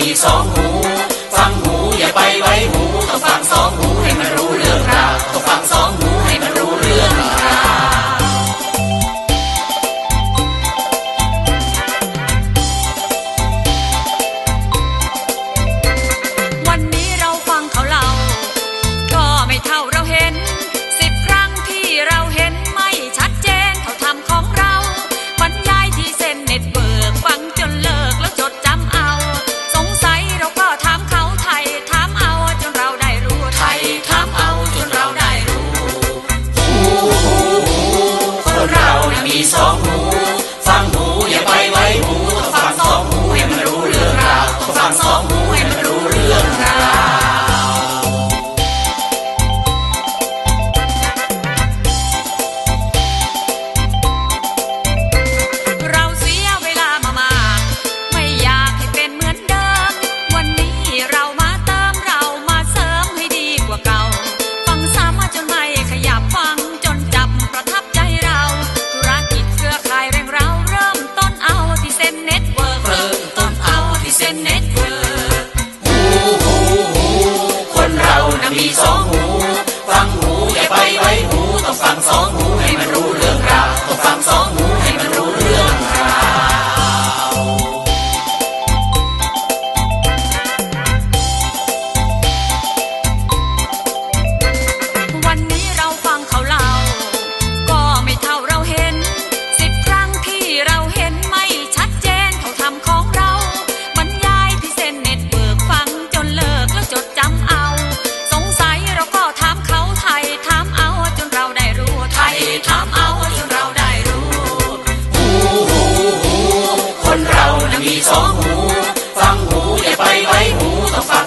你从。 มีสองหู ฟังหูอย่าไปไว้หู ต้องฟังสองหูให้มันรู้เรื่องราวต้องฟังสอง สองหู ฟังหูอย่าไปไว้หูต้องฟัง